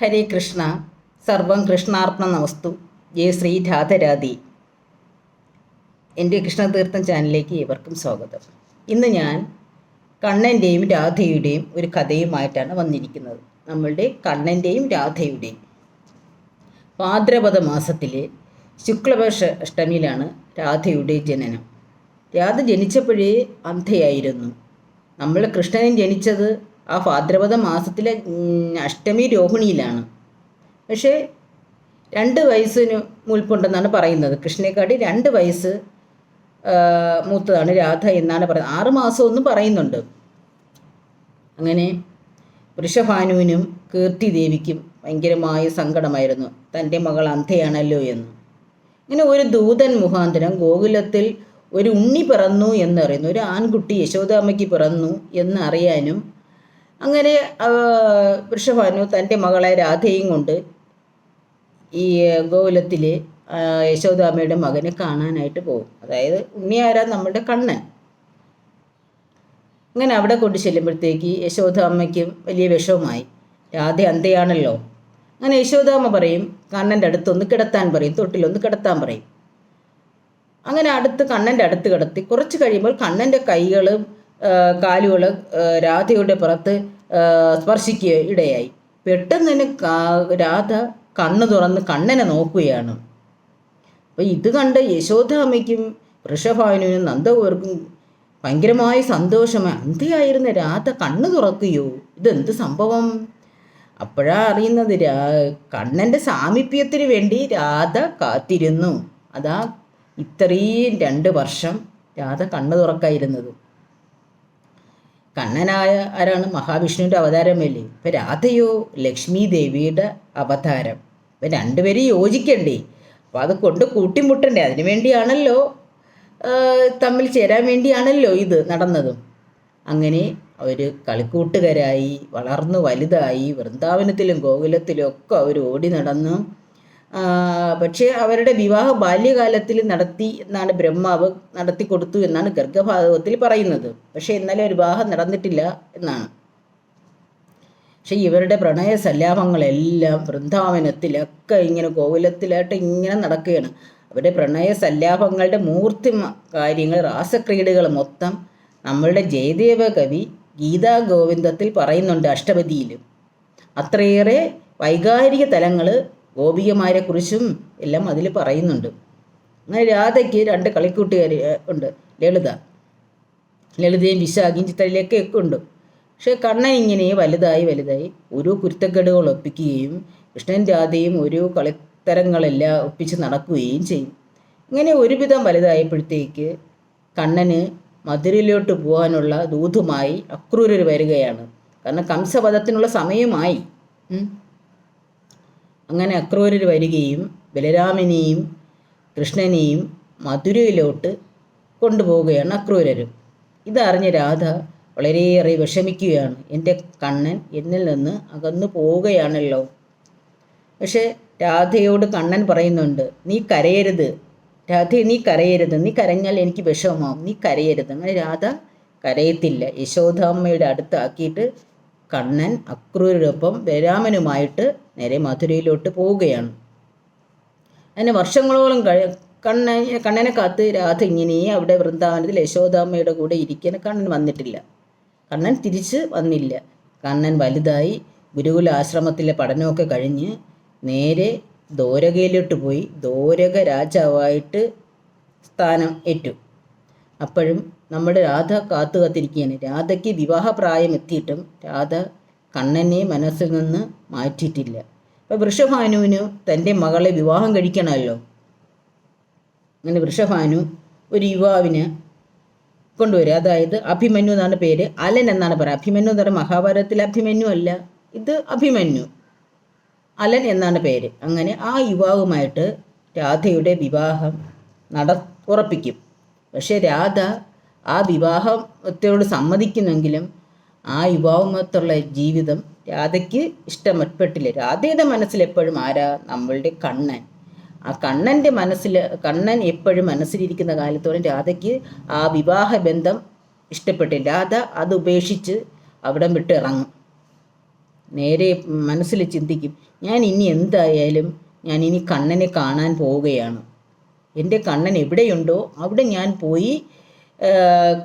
ഹരേ കൃഷ്ണ. സർവം കൃഷ്ണാർപ്പണ നമസ്തു. ജയ ശ്രീ രാധരാധി. എന്റെ കൃഷ്ണതീർത്ഥം ചാനലിലേക്ക് ഏവർക്കും സ്വാഗതം. ഇന്ന് ഞാൻ കണ്ണന്റെയും രാധയുടെയും ഒരു കഥയുമായിട്ടാണ് വന്നിരിക്കുന്നത്. നമ്മളുടെ കണ്ണന്റെയും രാധയുടെയും. ഭാദ്രപദ മാസത്തിലെ ശുക്ലപക്ഷ അഷ്ടമിയിലാണ് രാധയുടെ ജനനം. രാധ ജനിച്ചപ്പോഴേ അന്ധയായിരുന്നു. നമ്മൾ കൃഷ്ണൻ ജനിച്ചത് ആ ഭാദ്രപദ മാസത്തിലെ അഷ്ടമി രോഹിണിയിലാണ്. പക്ഷേ രണ്ട് വയസ്സിന് മുൽപ്പുണ്ടെന്നാണ് പറയുന്നത്. കൃഷ്ണനെക്കാട്ടി രണ്ട് വയസ്സ് മൂത്തതാണ് രാധ എന്നാണ് പറയുന്നത്. ആറ് മാസമൊന്നും പറയുന്നുണ്ട്. അങ്ങനെ വൃഷഭാനുവിനും കീർത്തി ദേവിക്കും ഭയങ്കരമായ സങ്കടമായിരുന്നു. തന്റെ മകൾ അന്ധയാണല്ലോ എന്ന്. ഇങ്ങനെ ഒരു ദൂതൻ മുഖാന്തരം ഗോകുലത്തിൽ ഒരു ഉണ്ണി പിറന്നു എന്നറിയുന്നു ഒരു ആൺകുട്ടി യശോദാമ്മയ്ക്ക് പിറന്നു എന്നറിയാനും അങ്ങനെ വൃഷഭാനു തന്റെ മകളെ രാധയും കൊണ്ട് ഈ ഗോകുലത്തിൽ യശോദാമയുടെ മകനെ കാണാനായിട്ട് പോകും. അതായത് ഉണ്ണി ആരാ നമ്മുടെ കണ്ണൻ അങ്ങനെ അവിടെ കൊണ്ട് ചെല്ലുമ്പോഴത്തേക്ക് യശോദാമയ്ക്കും വലിയ വിഷമമായി. രാധ അന്തയാണല്ലോ അങ്ങനെ യശോദാമ്മ പറയും കണ്ണന്റെ അടുത്തൊന്ന് കിടത്താൻ പറയും തൊട്ടിലൊന്ന് കിടത്താൻ പറയും. അങ്ങനെ അടുത്ത് കണ്ണന്റെ അടുത്ത് കിടത്തി കുറച്ച് കഴിയുമ്പോൾ കണ്ണന്റെ കൈകളും കാലുകളും രാധയുടെ പുറത്ത് സ്പർശിക്കുക ഇടയായി പെട്ടെന്ന് തന്നെ രാധ കണ്ണ് തുറന്ന് കണ്ണനെ നോക്കുകയാണ്. അപ്പോൾ ഇത് കണ്ട് യശോദാമയ്ക്കും വൃഷഭാനുവിനും നന്ദവർക്കും ഭയങ്കരമായ സന്തോഷമായി. അന്ത്യയായിരുന്ന രാധ കണ്ണു തുറക്കുകയോ? ഇതെന്ത് സംഭവം? അപ്പോഴാ അറിയുന്നത് രാ കണ്ണന്റെ സാമീപ്യത്തിന് വേണ്ടി രാധ കാത്തിരുന്നു. അതാ ഇത്രയും രണ്ട് വർഷം രാധ കണ്ണു തുറക്കായിരുന്നത്. കണ്ണനായ ആരാണ്? മഹാവിഷ്ണുവിന്റെ അവതാരമല്ലേ? ഇപ്പം രാധയോ ലക്ഷ്മി ദേവിയുടെ അവതാരം. ഇപ്പം രണ്ടുപേരും യോജിക്കണ്ടേ? അപ്പോൾ അത് കൊണ്ട് കൂട്ടിമുട്ടണ്ടേ? അതിനു വേണ്ടിയാണല്ലോ തമ്മിൽ ചേരാൻ വേണ്ടിയാണല്ലോ ഇത് നടന്നതും. അങ്ങനെ അവർ കളിക്കൂട്ടുകാരായി വളർന്നു വലുതായി വൃന്ദാവനത്തിലും ഗോകുലത്തിലും ഒക്കെ അവർ ഓടി നടന്നു. പക്ഷേ അവരുടെ വിവാഹ ബാല്യകാലത്തിൽ നടത്തി എന്നാണ് ബ്രഹ്മാവ് നടത്തി കൊടുത്തു എന്നാണ് ഗർഗഭാഗവത്തിൽ പറയുന്നത്. പക്ഷേ എന്നാലും ഒരു വിവാഹം നടന്നിട്ടില്ല എന്നാണ്. പക്ഷെ ഇവരുടെ പ്രണയ സല്ലാപങ്ങളെല്ലാം വൃന്ദാവനത്തിലൊക്കെ ഇങ്ങനെ ഗോകുലത്തിലായിട്ട് ഇങ്ങനെ നടക്കുകയാണ്. അവരുടെ പ്രണയ സല്ലാപങ്ങളുടെ മൂർത്തി കാര്യങ്ങൾ രാസക്രീഡകൾ മൊത്തം നമ്മളുടെ ജയദേവ കവി ഗീതാ ഗോവിന്ദത്തിൽ പറയുന്നുണ്ട് അഷ്ടപതിയിലും അത്രയേറെ വൈകാരിക തലങ്ങൾ ഗോപികമാരെക്കുറിച്ചും എല്ലാം അതിൽ പറയുന്നുണ്ട്. അങ്ങനെ രാധയ്ക്ക് രണ്ട് കളിക്കൂട്ടുകാർ ഉണ്ട്. ലളിത. ലളിതയും വിശാഖയും ചിത്രയിലൊക്കെ ഒക്കെ ഉണ്ട്. പക്ഷേ കണ്ണൻ ഇങ്ങനെ വലുതായി വലുതായി ഓരോ കുരുത്തക്കേടുകൾ ഒപ്പിക്കുകയും കൃഷ്ണൻ രാധയും ഓരോ കളിത്തരങ്ങളെല്ലാം ഒപ്പിച്ച് നടക്കുകയും ചെയ്യും. ഇങ്ങനെ ഒരുവിധം വലുതായപ്പോഴത്തേക്ക് കണ്ണന് മധുരയിലോട്ട് പോകാനുള്ള ദൂതുമായി അക്രൂരർ വരികയാണ്. കാരണം കംസവധത്തിനുള്ള സമയമായി. അങ്ങനെ അക്രൂരർ വരികയും ബലരാമനെയും കൃഷ്ണനെയും മധുരയിലോട്ട് കൊണ്ടുപോവുകയാണ് അക്രൂരരും ഇതറിഞ്ഞ രാധ വളരെയേറെ വിഷമിക്കുകയാണ്. എന്റെ കണ്ണൻ എന്നിൽ നിന്ന് അകന്നു പോവുകയാണല്ലോ. പക്ഷേ രാധയോട് കണ്ണൻ പറയുന്നുണ്ട് നീ കരയരുത്. രാധ നീ കരയരുത്. നീ കരഞ്ഞാൽ എനിക്ക് വിഷമമാവും. നീ കരയരുത്. അങ്ങനെ രാധ കരയത്തില്ല. യശോദാമ്മയുടെ അടുത്താക്കിയിട്ട് കണ്ണൻ അക്രൂരൊപ്പം ബലരാമനുമായിട്ട് നേരെ മധുരയിലോട്ട് പോവുകയാണ്. അതിന് വർഷങ്ങളോളം കഴി കണ്ണൻ കണ്ണനെ കാത്ത് രാധ ഇങ്ങനെ അവിടെ വൃന്ദാവനത്തിൽ യശോദാമ്മയുടെ കൂടെ ഇരിക്കാൻ കണ്ണൻ വന്നിട്ടില്ല. കണ്ണൻ തിരിച്ച് വന്നില്ല. കണ്ണൻ വലുതായി ഗുരുകുല ആശ്രമത്തിലെ പഠനമൊക്കെ കഴിഞ്ഞ് നേരെ ദോരകയിലോട്ട് പോയി. ദോരക രാജാവായിട്ട് സ്ഥാനം ഏറ്റു. അപ്പോഴും നമ്മുടെ രാധ കാത്തു കാത്തിരിക്കുകയാണ്. രാധയ്ക്ക് വിവാഹ പ്രായം എത്തിയിട്ടും രാധ കണ്ണനെ മനസ്സിൽ നിന്ന് മാറ്റിയിട്ടില്ല. അപ്പോൾ വൃഷഭാനുവിന് തന്റെ മകളെ വിവാഹം കഴിക്കണമല്ലോ. അങ്ങനെ വൃഷഭാനു ഒരു യുവാവിന് കൊണ്ടുവരിക അതായത് അഭിമന്യു എന്നാണ് പേര്. അലൻ എന്നാണ് പറയുക. അഭിമന്യു എന്ന് പറയുന്നത് മഹാഭാരതത്തിലെ അഭിമന്യു അല്ല. ഇത് അഭിമന്യു. അലൻ എന്നാണ് പേര്. അങ്ങനെ ആ യുവാവുമായിട്ട് രാധയുടെ വിവാഹം നട ഉറപ്പിക്കും. പക്ഷേ രാധ ആ വിവാഹത്തോട് സമ്മതിക്കുന്നെങ്കിലും ആ യുവാവുമൊത്തുള്ള ജീവിതം രാധയ്ക്ക് ഇഷ്ടപ്പെട്ടില്ല. രാധയുടെ മനസ്സിൽ എപ്പോഴും ആരാ? നമ്മളുടെ കണ്ണൻ. ആ കണ്ണന്റെ മനസ്സിൽ കണ്ണൻ എപ്പോഴും മനസ്സിലിരിക്കുന്ന കാലത്തോളം രാധയ്ക്ക് ആ വിവാഹ ബന്ധം ഇഷ്ടപ്പെട്ടില്ല. രാധ അത് ഉപേക്ഷിച്ച് അവിടം വിട്ട് ഇറങ്ങും. നേരെ മനസ്സിൽ ചിന്തിക്കും ഞാൻ ഇനി എന്തായാലും ഞാൻ ഇനി കണ്ണനെ കാണാൻ പോവുകയാണ്. എന്റെ കണ്ണൻ എവിടെയുണ്ടോ അവിടെ ഞാൻ പോയി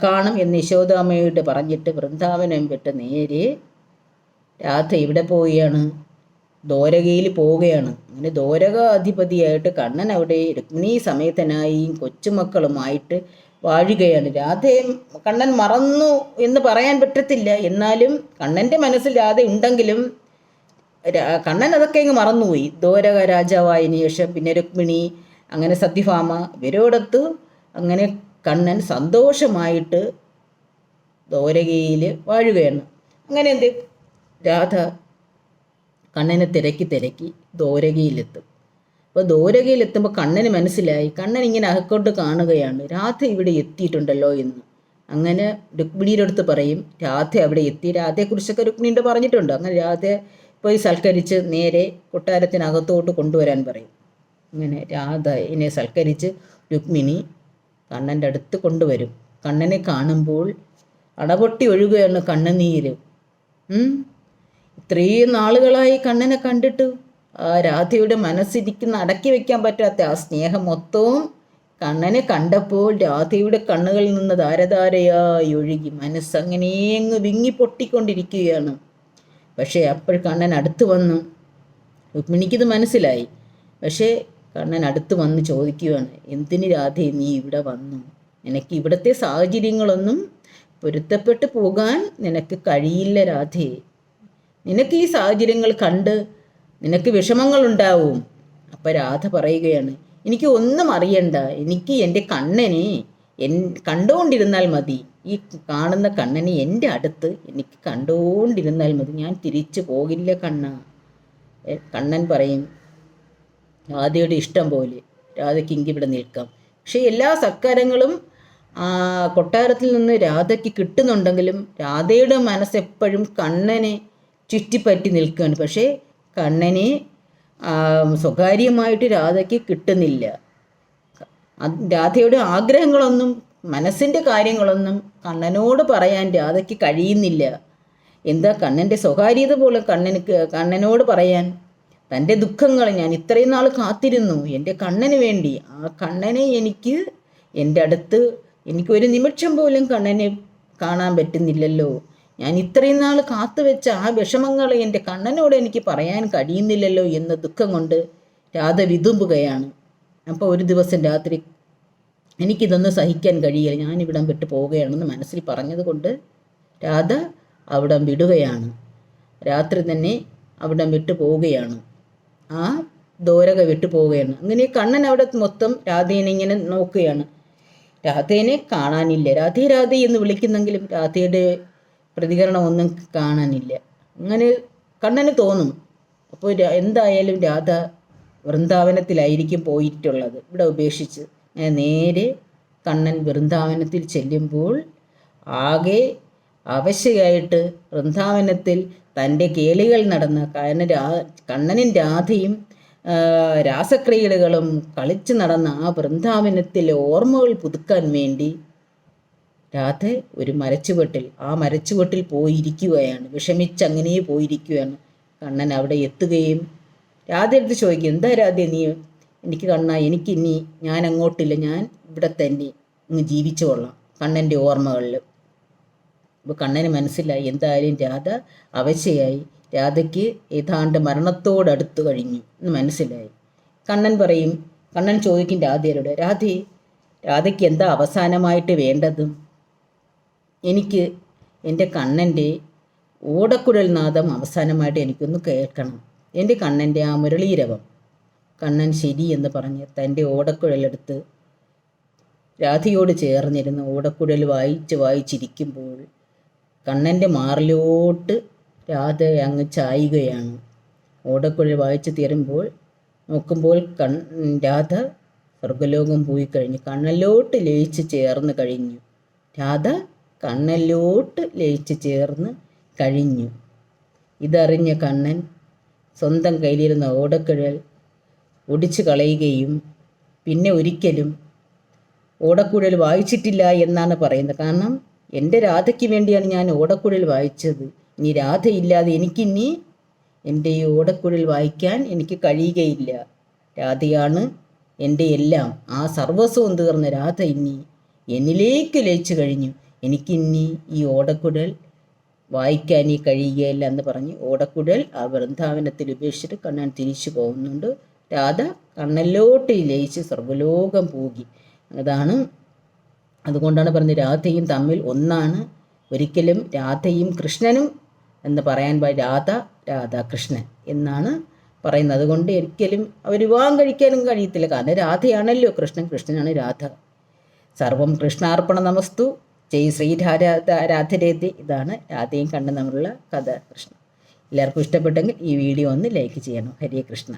കാണും എന്ന് യശോദാമ്മയോട് പറഞ്ഞിട്ട് വൃന്ദാവനം വിട്ട് നേരെ രാധ ഇവിടെ പോവുകയാണ്. ദ്വാരകയിൽ പോവുകയാണ്. അങ്ങനെ ദോരകാധിപതിയായിട്ട് കണ്ണൻ അവിടെ രുക്മിണി സമേതനായി കൊച്ചുമക്കളുമായിട്ട് വാഴുകയാണ്. രാധയെ കണ്ണൻ മറന്നു എന്ന് പറയാൻ പറ്റത്തില്ല. എന്നാലും കണ്ണന്റെ മനസ്സിൽ രാധ ഉണ്ടെങ്കിലും കണ്ണൻ അതൊക്കെ അങ്ങ് മറന്നുപോയി. ദ്വാരക രാജാവായതിനു ശേഷം പിന്നെ രുക്മിണി അങ്ങനെ സത്യഭാമ ഇവരോടത്ത് അങ്ങനെ കണ്ണൻ സന്തോഷമായിട്ട് ദ്വാരകയിൽ വാഴുകയാണ്. അങ്ങനെ എന്ത്? രാധ കണ്ണനെ തിരക്കി തിരക്കി ദ്വാരകയിലെത്തും അപ്പോൾ ദ്വാരകയിലെത്തുമ്പോൾ കണ്ണന് മനസ്സിലായി. കണ്ണൻ ഇങ്ങനെ അകക്കോട്ട് കാണുകയാണ്. രാധ ഇവിടെ എത്തിയിട്ടുണ്ടല്ലോ എന്ന്. അങ്ങനെ രുക്മിണിയുടെ അടുത്ത് പറയും രാധ അവിടെ എത്തി. രാധയെക്കുറിച്ചൊക്കെ രുക്മിണിയുടെ പറഞ്ഞിട്ടുണ്ട്. അങ്ങനെ രാധയെ പോയി സൽക്കരിച്ച് നേരെ കൊട്ടാരത്തിനകത്തോട്ട് കൊണ്ടുവരാൻ പറയും. അങ്ങനെ രാധ എന്നെ സൽക്കരിച്ച് രുക്മിണി കണ്ണന്റെ അടുത്ത് കൊണ്ടുവരും. കണ്ണനെ കാണുമ്പോൾ അടപൊട്ടി ഒഴുകുകയാണ് കണ്ണനീര്. ഇത്രയും നാളുകളായി കണ്ണനെ കണ്ടിട്ട് ആ രാധയുടെ മനസ്സിരിക്കുന്ന അടക്കി വെക്കാൻ പറ്റാത്ത ആ സ്നേഹം മൊത്തവും കണ്ണനെ കണ്ടപ്പോൾ രാധയുടെ കണ്ണുകളിൽ നിന്ന് ധാരധാരയായി ഒഴുകി. മനസ്സങ്ങനെ അങ്ങ് വിങ്ങി പൊട്ടിക്കൊണ്ടിരിക്കുകയാണ്. പക്ഷേ അപ്പോൾ കണ്ണൻ അടുത്ത് വന്നു. രുക്മിണിക്കിത് മനസ്സിലായി. പക്ഷേ കണ്ണൻ അടുത്ത് വന്ന് ചോദിക്കുകയാണ് എന്തിന് രാധേ നീ ഇവിടെ വന്നു? നിനക്ക് ഇവിടുത്തെ സാഹചര്യങ്ങളൊന്നും പൊരുത്തപ്പെട്ട് പോകാൻ നിനക്ക് കഴിയില്ല രാധേ. നിനക്ക് ഈ സാഹചര്യങ്ങൾ കണ്ട് നിനക്ക് വിഷമങ്ങൾ ഉണ്ടാവും അപ്പം രാധ പറയുകയാണ് എനിക്ക് ഒന്നും അറിയണ്ട. എനിക്ക് എന്റെ കണ്ണനെ എൻ കണ്ടുകൊണ്ടിരുന്നാൽ മതി. ഈ കാണുന്ന കണ്ണനെ എന്റെ അടുത്ത് എനിക്ക് കണ്ടുകൊണ്ടിരുന്നാൽ മതി. ഞാൻ തിരിച്ചു പോകില്ല കണ്ണ. കണ്ണൻ പറയും രാധയുടെ ഇഷ്ടം പോലെ. രാധയ്ക്ക് ഇങ്ങ് ഇവിടെ നിൽക്കാം. പക്ഷേ എല്ലാ സത്കാരങ്ങളും ആ, കൊട്ടാരത്തിൽ നിന്ന് രാധയ്ക്ക് കിട്ടുന്നുണ്ടെങ്കിലും രാധയുടെ മനസ്സെപ്പോഴും കണ്ണനെ ചുറ്റിപ്പറ്റി നിൽക്കുകയാണ്. പക്ഷേ കണ്ണനെ സ്വകാര്യമായിട്ട് രാധയ്ക്ക് കിട്ടുന്നില്ല. രാധയുടെ ആഗ്രഹങ്ങളൊന്നും മനസ്സിന്റെ കാര്യങ്ങളൊന്നും കണ്ണനോട് പറയാൻ രാധയ്ക്ക് കഴിയുന്നില്ല. എന്താ കണ്ണന്റെ സ്വകാര്യത പോലും കണ്ണന് കണ്ണനോട് പറയാൻ തന്റെ ദുഃഖങ്ങൾ ഞാൻ ഇത്രയും നാൾ കാത്തിരുന്നു. എന്റെ കണ്ണന് വേണ്ടി. ആ കണ്ണനെ എനിക്ക് എന്റെ അടുത്ത് എനിക്ക് ഒരു നിമിഷം പോലും കണ്ണനെ കാണാൻ പറ്റുന്നില്ലല്ലോ. ഞാൻ ഇത്രയും നാൾ കാത്തുവെച്ച ആ വിഷമങ്ങൾ എന്റെ കണ്ണനോട് എനിക്ക് പറയാൻ കഴിയുന്നില്ലല്ലോ എന്ന ദുഃഖം കൊണ്ട് രാധ വിതുമ്പുകയാണ്. അപ്പോൾ ഒരു ദിവസം രാത്രി എനിക്കിതൊന്നും സഹിക്കാൻ കഴിയില്ല. ഞാൻ ഇവിടം വിട്ട് പോവുകയാണെന്ന് മനസ്സിൽ പറഞ്ഞതുകൊണ്ട് രാധ അവിടം വിടുകയാണ്. രാത്രി തന്നെ അവിടം വിട്ടു പോവുകയാണ്. ആ ദോരക വിട്ടു പോവുകയാണ്. അങ്ങനെ കണ്ണൻ അവിടെ മൊത്തം രാധേനെ ഇങ്ങനെ നോക്കുകയാണ്. രാധേനെ കാണാനില്ല. രാധേ രാധേ എന്ന് വിളിക്കുന്നെങ്കിലും രാധയുടെ പ്രതികരണം ഒന്നും കാണാനില്ല. അങ്ങനെ കണ്ണന് തോന്നും. അപ്പോൾ എന്തായാലും രാധ വൃന്ദാവനത്തിലായിരിക്കും പോയിട്ടുള്ളത്. ഇവിടെ ഉപേക്ഷിച്ച്. നേരെ കണ്ണൻ വൃന്ദാവനത്തിൽ ചെല്ലുമ്പോൾ ആകെ അവശയായിട്ട് വൃന്ദാവനത്തിൽ തന്റെ കേളികൾ നടന്ന കണ്ണൻ രാ കണ്ണനും രാധയും ആ, രാസക്രീഡകളും കളിച്ചു നടന്ന ആ വൃന്ദാവനത്തിലെ ഓർമ്മകൾ പുതുക്കാൻ വേണ്ടി രാധ ഒരു മരച്ചുവട്ടിൽ ആ മരച്ചുവട്ടിൽ പോയിരിക്കുകയാണ്. വിഷമിച്ച് അങ്ങനെ പോയിരിക്കുകയാണ്. കണ്ണൻ അവിടെ എത്തുകയും രാധ എടുത്ത് ചോദിക്കും എന്താ രാധ നീ? എനിക്ക് കണ്ണ എനിക്കിനി ഞാൻ അങ്ങോട്ടില്ല ഞാൻ ഇവിടെ തന്നെ ഇങ്ങ് ജീവിച്ചു കൊള്ളാം. കണ്ണന്റെ ഓർമ്മകളിൽ അപ്പോൾ കണ്ണന് മനസ്സിലായി എന്തായാലും രാധ അവശയായി. രാധയ്ക്ക് ഏതാണ്ട് മരണത്തോടടുത്ത് കഴിഞ്ഞു എന്ന് മനസ്സിലായി. കണ്ണൻ പറയും കണ്ണൻ ചോദിക്കും രാധയോട് രാധേ രാധയ്ക്ക് എന്താ അവസാനമായിട്ട് വേണ്ടത്? എനിക്ക് എന്റെ കണ്ണന്റെ ഓടക്കുഴൽ നാദം അവസാനമായിട്ട് എനിക്കൊന്ന് കേൾക്കണം. എന്റെ കണ്ണന്റെ ആ മുരളീരവം. കണ്ണൻ ശരി എന്ന് പറഞ്ഞ് തന്റെ ഓടക്കുഴലെടുത്ത് രാധയോട് ചേർന്നിരുന്ന് ഓടക്കുഴൽ വായിച്ച് വായിച്ചിരിക്കുമ്പോൾ കണ്ണന്റെ മാറിലോട്ട് രാധ അങ്ങ് ചായുകയാണ്. ഓടക്കുഴൽ വായിച്ചു തീരുമ്പോൾ നോക്കുമ്പോൾ കൺ രാധ സ്വർഗലോകം പോയി കഴിഞ്ഞു. കണ്ണലോട്ട് ലയിച്ച് ചേർന്ന് കഴിഞ്ഞു. രാധ കണ്ണലോട്ട് ലയിച്ച് ചേർന്ന് കഴിഞ്ഞു. ഇതറിഞ്ഞ കണ്ണൻ സ്വന്തം കയ്യിലിരുന്ന ഓടക്കുഴൽ ഒടിച്ചു കളയുകയും പിന്നെ ഒരിക്കലും ഓടക്കുഴൽ വായിച്ചിട്ടില്ല എന്നാണ് പറയുന്നത്. കാരണം എന്റെ രാധയ്ക്ക് വേണ്ടിയാണ് ഞാൻ ഓടക്കുഴൽ വായിച്ചത്. ഇനി രാധയില്ലാതെ എനിക്കിനി എന്റെ ഈ ഓടക്കുഴൽ വായിക്കാൻ എനിക്ക് കഴിയുകയില്ല. രാധയാണ് എന്റെ എല്ലാം. ആ സർവസ്വം തീർന്ന രാധ ഇനി എന്നിലേക്ക് ലയിച്ചു കഴിഞ്ഞു. എനിക്കിനി ഈ ഓടക്കുഴൽ വായിക്കാൻ ഈ കഴിയുകയില്ല എന്ന് പറഞ്ഞ് ഓടക്കുഴൽ ആ വൃന്ദാവനത്തിൽ ഉപേക്ഷിച്ചിട്ട് കണ്ണൻ തിരിച്ചു പോകുന്നുണ്ട്. രാധ കണ്ണല്ലോട്ട് ലയിച്ച് സർവലോകം പോകി. അതാണ് അതുകൊണ്ടാണ് പറഞ്ഞത് രാധയും തമ്മിൽ ഒന്നാണ്. ഒരിക്കലും രാധയും കൃഷ്ണനും എന്ന് പറയാൻ രാധ രാധാകൃഷ്ണൻ എന്നാണ് പറയുന്നത്. അതുകൊണ്ട് ഒരിക്കലും അവർ വിവാഹം കഴിക്കാനും കഴിയത്തില്ല. കാരണം രാധയാണല്ലോ കൃഷ്ണൻ. കൃഷ്ണനാണ് രാധ. സർവം കൃഷ്ണാർപ്പണ നമസ്തു. ജയ് ശ്രീ രാധ രാധരേതി. ഇതാണ് രാധയും കണ്ണും തമ്മിലുള്ള കഥ കൃഷ്ണ എല്ലാവർക്കും ഇഷ്ടപ്പെട്ടെങ്കിൽ ഈ വീഡിയോ ഒന്ന് ലൈക്ക് ചെയ്യണം. ഹരേ കൃഷ്ണ.